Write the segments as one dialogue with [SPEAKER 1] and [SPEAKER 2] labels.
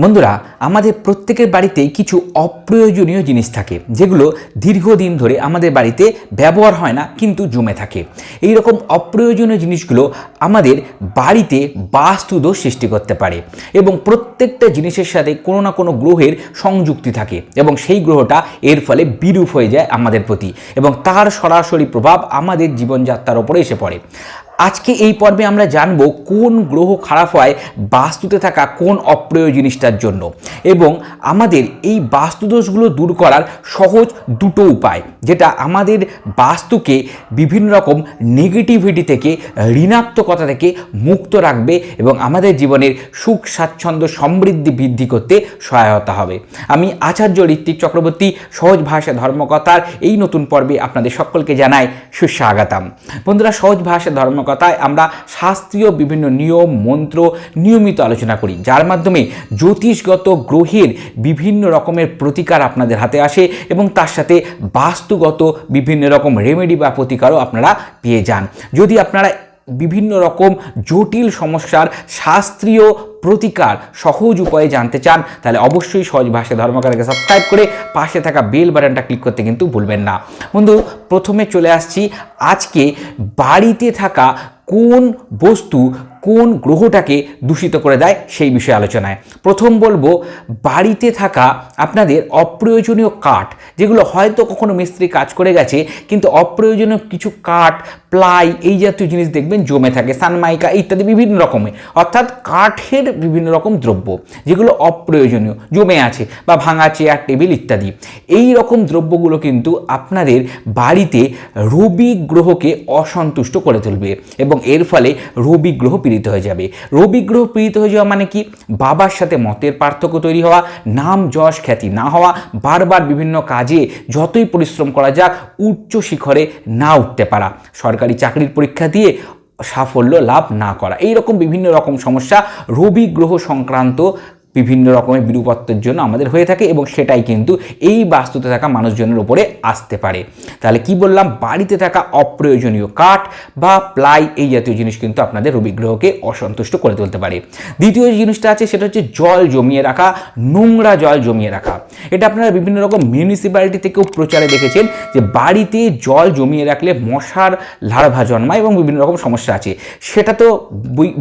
[SPEAKER 1] বন্ধুরা, আমাদের প্রত্যেকের বাড়িতেই কিছু অপ্রয়োজনীয় জিনিস থাকে, যেগুলো দীর্ঘদিন ধরে আমাদের বাড়িতে ব্যবহার হয় না, কিন্তু জমে থাকে। এই রকম অপ্রয়োজনীয় জিনিসগুলো আমাদের বাড়িতে বাস্তুদোষ সৃষ্টি করতে পারে এবং প্রত্যেকটা জিনিসের সাথে কোনো না কোনো গ্রহের সংযুক্তি থাকে এবং সেই গ্রহটা এর ফলে বিরূপ হয়ে যায় আমাদের প্রতি এবং তার সরাসরি প্রভাব আমাদের জীবনযাত্রার ওপরে এসে পড়ে। আজকে এই পর্বে আমরা জানব কোন গ্রহ খারাপ হয় বাস্তুতে থাকা কোন অপ্রিয় জিনিসটার জন্য। এবং আমাদের এই বাস্তুদোষগুলো দূর করার সহজ দুটো উপায়, যেটা আমাদের বাস্তুকে বিভিন্ন রকম নেগেটিভিটি থেকে, ঋণাত্মকতা থেকে মুক্ত রাখবে এবং আমাদের জীবনের সুখ, স্বাচ্ছন্দ্য, সমৃদ্ধি বৃদ্ধি করতে সহায়তা হবে। আমি আচার্য ঋত্বিক চক্রবর্তী, সহজ ভাষা ধর্মকথার এই নতুন পর্বে আপনাদের সকলকে জানাই সুস্বাগতম। বন্ধুরা, সহজ ভাষা ধর্মকথায় আমরা শাস্ত্রীয় বিভিন্ন নিয়ম, মন্ত্র নিয়মিত আলোচনা করি, যার মাধ্যমে জ্যোতিষগত গ্রহের বিভিন্ন রকমের প্রতিকার আপনাদের হাতে আসে এবং তার সাথে বাস্তুগত বিভিন্ন রকম রেমেডি বা প্রতিকারও আপনারা পেয়ে যান। যদি আপনারা বিভিন্ন রকম জটিল সমস্যার শাস্ত্রীয় প্রতিকার সহজ উপায়ে জানতে চান, তাহলে অবশ্যই সহজ ভাষা ধর্মকারকে সাবস্ক্রাইব করে পাশে থাকা বেল বাটনটা ক্লিক করতে কিন্তু ভুলবেন না। বন্ধু, প্রথমে চলে আসছি আজকে বাড়িতে থাকা কোন বস্তু কোন গ্রহটাকে দূষিত করে দেয় সেই বিষয়ে আলোচনায়। প্রথম বলব, বাড়িতে থাকা আপনাদের অপ্রয়োজনীয় কাঠ, যেগুলো হয়তো কখনো মিস্ত্রি কাজ করে গেছে, কিন্তু অপ্রয়োজনীয় কিছু কাঠ, প্লাই, এই জাতীয় জিনিস দেখবেন জমে থাকে, সানমাইকা ইত্যাদি বিভিন্ন রকমের অর্থাৎ কাঠের বিভিন্ন রকম দ্রব্য, যেগুলো অপ্রয়োজনীয়, জমে আছে বা ভাঙা চেয়ার টেবিল ইত্যাদি। এই রকম দ্রব্যগুলো কিন্তু আপনাদের বাড়িতে রবি গ্রহকে অসন্তুষ্ট করে তুলবে এবং এর ফলে রবি গ্রহ পীড়িত হয়ে যাবে। রবি গ্রহ পীড়িত হয়ে যাওয়া মানে কি? বাবার সাথে মতের পার্থক্য তৈরি হওয়া, নাম যশ খ্যাতি না হওয়া, বারবার বিভিন্ন কাজে যতই পরিশ্রম করা যাক, উচ্চ শিখরে না উঠতে পারা, সরকারি চাকরির পরীক্ষা দিয়ে সাফল্য লাভ না করা। এই রকম বিভিন্ন রকম সমস্যা রবি গ্রহ সংক্রান্ত বিভিন্ন রকমের বিরূপত্বের জন্য আমাদের হয়ে থাকে এবং সেটাই কিন্তু এই বাস্তুতে থাকা মানুষজনের উপরে আসতে পারে। তাহলে কি বললাম? বাড়িতে থাকা অপ্রয়োজনীয় কাঠ বা প্লাই এই জাতীয় জিনিস কিন্তু আপনাদের রবিগ্রহকে অসন্তুষ্ট করে তুলতে পারে। দ্বিতীয় যে জিনিসটা আছে সেটা হচ্ছে জল জমিয়ে রাখা, নোংরা জল জমিয়ে রাখা। এটা আপনারা বিভিন্ন রকম মিউনিসিপ্যালিটি থেকেও প্রচারে দেখেছেন যে বাড়িতে জল জমিয়ে রাখলে মশার লার্ভা জন্মায় এবং বিভিন্ন রকম সমস্যা আছে। সেটা তো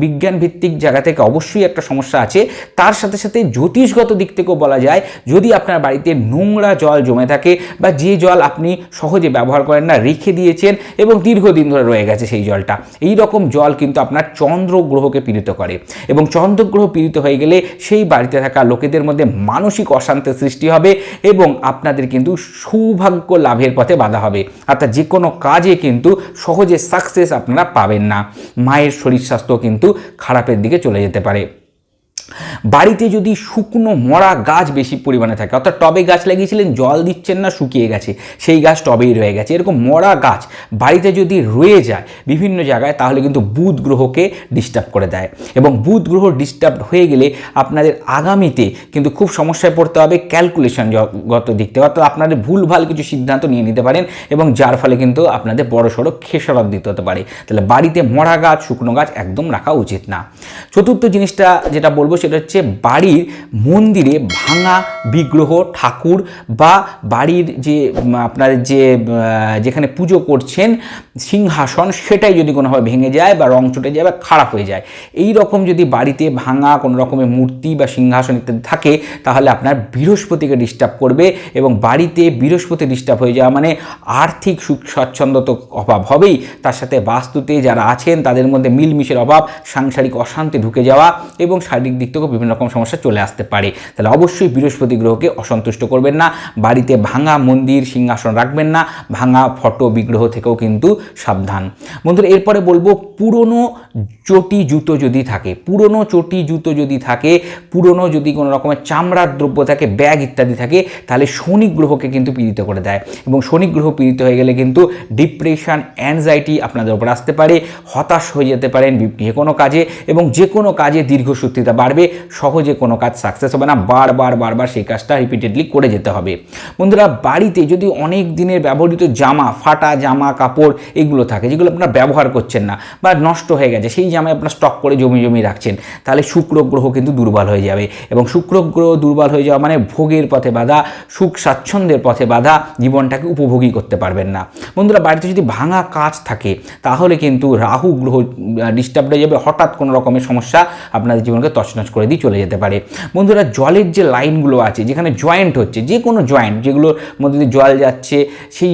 [SPEAKER 1] বিজ্ঞান ভিত্তিক জায়গা থেকে অবশ্যই একটা সমস্যা আছে। তার সাথে সাথে জ্যোতিষগত দিক থেকেও বলা যায়, যদি আপনার বাড়িতে নোংরা জল জমে থাকে বা যে জল আপনি সহজে ব্যবহার করেন না, রেখে দিয়েছেন এবং দীর্ঘদিন ধরে রয়ে গেছে সেই জলটা, এই রকম জল কিন্তু আপনার চন্দ্র গ্রহকে পীড়িত করে এবং চন্দ্রগ্রহ পীড়িত হয়ে গেলে সেই বাড়িতে থাকা লোকেদের মধ্যে মানসিক অশান্তির সৃষ্টি হবে এবং আপনাদের কিন্তু সৌভাগ্য লাভের পথে বাধা হবে। অর্থাৎ যে কোনো কাজে কিন্তু সহজে সাকসেস আপনারা পাবেন না। মায়ের শরীর স্বাস্থ্য কিন্তু খারাপের দিকে চলে যেতে পারে। বাড়িতে যদি শুকনো মরা গাছ বেশি পরিমাণে থাকে, অর্থাৎ টবে গাছ লাগিয়েছিলেন, জল দিচ্ছেন না, শুকিয়ে গেছে, সেই গাছ টবেই রয়ে গেছে। এরকম মরা গাছ বাড়িতে যদি রয়ে যায় বিভিন্ন জায়গায়, তাহলে কিন্তু বুধ গ্রহকে ডিস্টার্ব করে দেয়। এবং বুধ গ্রহ ডিস্টার্ব হয়ে গেলে আপনাদের আগামীতে কিন্তু খুব সমস্যায় পড়তে হবে ক্যালকুলেশন গত দিক থেকে। অর্থাৎ আপনাদের ভুলভাল কিছু সিদ্ধান্ত নিয়ে নিতে পারেন এবং যার ফলে কিন্তু আপনাদের বড় সড়ো খেসারত দিতে হতে পারে। তাহলে বাড়িতে মরা গাছ, শুকনো গাছ একদম রাখা উচিত না। চতুর্থ জিনিসটা যেটা বলব সেটা হচ্ছে বাড়ির মন্দিরে ভাঙা বিগ্রহ, ঠাকুর বা বাড়ির যে আপনার যে যেখানে পুজো করছেন সিংহাসন, সেটাই যদি কোনোভাবে ভেঙে যায় বা রং চটে যায় বা খারাপ হয়ে যায়। এই রকম যদি বাড়িতে ভাঙা কোনো রকমের মূর্তি বা সিংহাসন ইত্যাদি থাকে, তাহলে আপনার বৃহস্পতিকে ডিস্টার্ব করবে এবং বাড়িতে বৃহস্পতি ডিস্টার্ব হয়ে যাওয়া মানে আর্থিক সুখ স্বচ্ছন্দ তো অভাব হবেই। তার সাথে বাস্তুতে যারা আছেন, তাদের মধ্যে মিলমিশের অভাব, সাংসারিক অশান্তি ঢুকে যাওয়া এবং শারীরিক দিক থেকেও বিভিন্ন রকম সমস্যা চলে আসতে পারে। তাহলে অবশ্যই বৃহস্পতি গ্রহকে অসন্তুষ্ট করবেন না, বাড়িতে ভাঙা মন্দির সিংহাসন রাখবেন না, ভাঙা ফটো বিগ্রহ থেকেও কিন্তু সাবধান। বন্ধুরা, এরপরে বলব পুরনো চটি জুতো যদি থাকে, পুরনো চটি জুতো যদি থাকে, পুরনো যদি কোনো রকমের চামড়ার দ্রব্য থাকে, ব্যাগ ইত্যাদি থাকে, তাহলে শনি গ্রহকে কিন্তু পীড়িত করে দেয়। এবং শনি গ্রহ পীড়িত হয়ে গেলে কিন্তু ডিপ্রেশন অ্যাংজাইটি আপনাদের উপর আসতে পারে, হতাশ হয়ে যেতে পারেন যে কোনো কাজে এবং যে কোনো কাজে দীর্ঘসূত্রিতা বাড়বে। বাড়বে সহজে কোনো কাজ সাকসেস হবে না। বারবার বারবার সেই কাজটা রিপিটেডলি করে যেতে হবে। বন্ধুরা, বাড়িতে যদি অনেক দিনের ব্যবহৃত জামা, ফাটা জামা, কাপড় এগুলো থাকে, যেগুলো আপনারা ব্যবহার করছেন না বা নষ্ট হয়ে গেছে, সেই জামায় আপনার স্টক করে জমি জমি রাখছেন, তাহলে শুক্র গ্রহ কিন্তু দুর্বল হয়ে যাবে। এবং শুক্র গ্রহ দুর্বল হয়ে যাওয়া মানে ভোগের পথে বাধা, সুখ স্বাচ্ছন্দ্যের পথে বাধা, জীবনটাকে উপভোগী করতে পারবেন না। বন্ধুরা, বাড়িতে যদি ভাঙা কাজ থাকে, তাহলে কিন্তু রাহু গ্রহ ডিস্টার্ব হয়ে যাবে। হঠাৎ কোনো রকমের সমস্যা আপনাদের জীবনকে তছনছ করে দিয়ে চলে যেতে পারে। বন্ধুরা, জলের যে লাইনগুলো আছে, যেখানে জয়েন্ট হচ্ছে, যে কোনো জয়েন্ট, যেগুলোর মধ্যে দিয়ে জল যাচ্ছে, সেই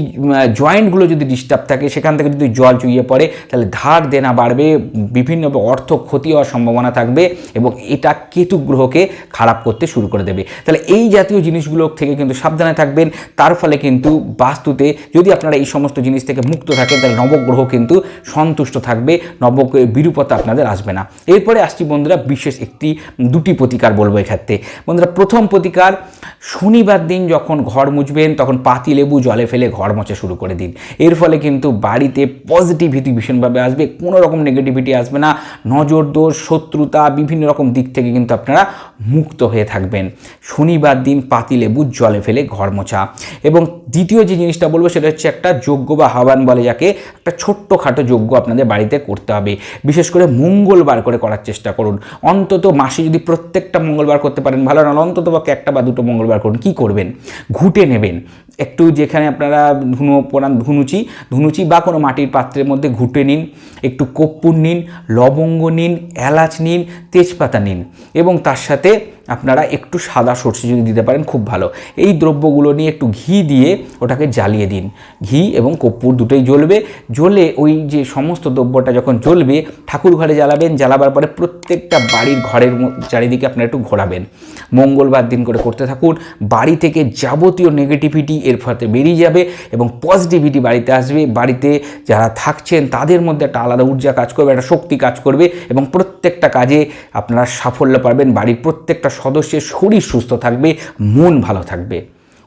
[SPEAKER 1] জয়েন্টগুলো যদি ডিস্টার্ব থাকে, সেখান থেকে যদি জল চুইয়ে পড়ে, তাহলে ধার দেনা বাড়বে, বিভিন্ন অর্থ ক্ষতি হওয়ার সম্ভাবনা থাকবে এবং এটা কেতু গ্রহকে খারাপ করতে শুরু করে দেবে। তাহলে এই জাতীয় জিনিসগুলো থেকে কিন্তু সাবধানে থাকবেন। তার ফলে কিন্তু বাস্তুতে যদি আপনারা এই সমস্ত জিনিস থেকে মুক্ত থাকেন, তাহলে নবগ্রহ কিন্তু সন্তুষ্ট থাকবে, নবগ্রহের বিরূপতা আপনাদের আসবে না। এরপরে আসছি বন্ধুরা, বিশেষ একটি দুটি প্রতিকার বলব এক্ষেত্রে। বন্ধুরা, প্রথম প্রতিকার, শনিবার দিন যখন ঘর মুছবেন, তখন পাতি লেবু জলে ফেলে ঘর মোছা শুরু করে দিন। এর ফলে কিন্তু বাড়িতে পজিটিভিটি ভীষণভাবে আসবে কোনো রকম নেগেটিভিটি আসবে না, নজর দোষ, শত্রুতা, বিভিন্ন রকম দিক থেকে কিন্তু আপনারা মুক্ত হয়ে থাকবেন। শনিবার দিন পাতি লেবু জলে ফেলে ঘর মোছা। এবং দ্বিতীয় যে জিনিসটা বলব, সেটা হচ্ছে একটা যজ্ঞ বা হাওয়ান বলে যাকে একটা ছোট্টখাটো যজ্ঞ আপনাদের বাড়িতে করতে হবে। বিশেষ করে মঙ্গলবার করে করার চেষ্টা করুন। অন্তত মাসে যদি প্রত্যেকটা মঙ্গলবার করতে পারেন, ভালো না, অন্তত পক্ষে একটা বা দুটো মঙ্গলবার করুন। কি করবেন? ঘুটে নেবেন। একটু যেখানে আপনারা ধুনো পোড়ান, ধুনুচি ধুনুচি বা কোনো মাটির পাত্রের মধ্যে ঘুটে নিন, একটু কপ্পুর নিন, লবঙ্গ নিন, এলাচ নিন, তেজপাতা নিন এবং তার সাথে আপনারা একটু সাদা সর্ষে যদি দিতে পারেন, খুব ভালো। এই দ্রব্যগুলো নিয়ে একটু ঘি দিয়ে ওটাকে জ্বালিয়ে দিন। ঘি এবং কর্পূর দুটোই জ্বলবে। জ্বলে ওই যে সমস্ত দ্রব্যটা যখন জ্বলবে, ঠাকুর ঘরে জ্বালাবেন। জ্বালাবার পরে প্রত্যেকটা বাড়ির ঘরের চারিদিকে আপনারা একটু ঘোরাবেন। মঙ্গলবার দিন করে করতে থাকুন। বাড়ি থেকে যাবতীয় নেগেটিভিটি এর ফলে বেরিয়ে যাবে এবং পজিটিভিটি বাড়িতে আসবে। বাড়িতে যারা থাকছেন, তাদের মধ্যে একটা আলাদা ঊর্জা কাজ করবে, একটা শক্তি কাজ করবে এবং প্রত্যেকটা কাজে আপনারা সাফল্য পাবেন। বাড়ির প্রত্যেকটা সদস্যের শরীর সুস্থ থাকবে, মন ভালো থাকবে।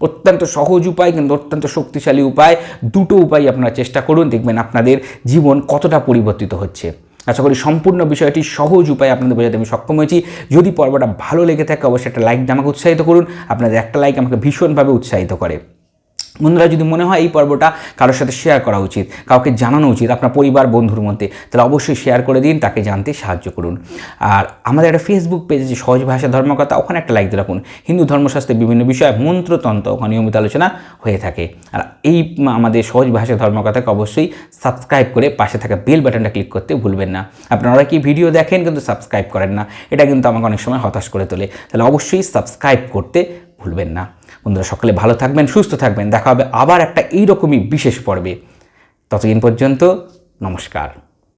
[SPEAKER 1] অত্যন্ত সহজ উপায় কিন্তু অত্যন্ত শক্তিশালী উপায়, দুটো উপায় আপনারা চেষ্টা করুন, দেখবেন আপনাদের জীবন কতটা পরিবর্তিত হচ্ছে। আশা করি সম্পূর্ণ বিষয়টি সহজ উপায়ে আপনাদের বোঝাতে আমি সক্ষম হয়েছি। যদি পর্বটা ভালো লেগে থাকে, অবশ্যই একটা লাইক দিয়ে আমাকে উৎসাহিত করুন। আপনাদের একটা লাইক আমাকে ভীষণভাবে উৎসাহিত করে। বন্ধুরা, যদি মনে হয় এই পর্বটা কারোর সাথে শেয়ার করা উচিত, কাউকে জানানো উচিত, আপনার পরিবার, বন্ধুর মধ্যে, তাহলে অবশ্যই শেয়ার করে দিন, তাকে জানতে সাহায্য করুন। আর আমাদের একটা ফেসবুক পেজ আছে, সহজ ভাষা ধর্মকথা, ওখানে একটা লাইক দিয়ে রাখুন। হিন্দু ধর্মশাস্ত্রের বিভিন্ন বিষয় মন্ত্রতন্ত্র, ওখানে নিয়মিত আলোচনা হয়ে থাকে। আর এই আমাদের সহজ ভাষা ধর্মকথাকে অবশ্যই সাবস্ক্রাইব করে পাশে থাকা বেল বাটনটা ক্লিক করতে ভুলবেন না। আপনারা কি ভিডিও দেখেন, কিন্তু সাবস্ক্রাইব করেন না। এটা কিন্তু আমাকে অনেক সময় হতাশ করে তোলে। তাহলে অবশ্যই সাবস্ক্রাইব করতে ভুলবেন না। বন্ধুরা, সকলে ভালো থাকবেন, সুস্থ থাকবেন। দেখা হবে আবার একটা এইরকমই বিশেষ পর্বে। ততদিন পর্যন্ত নমস্কার।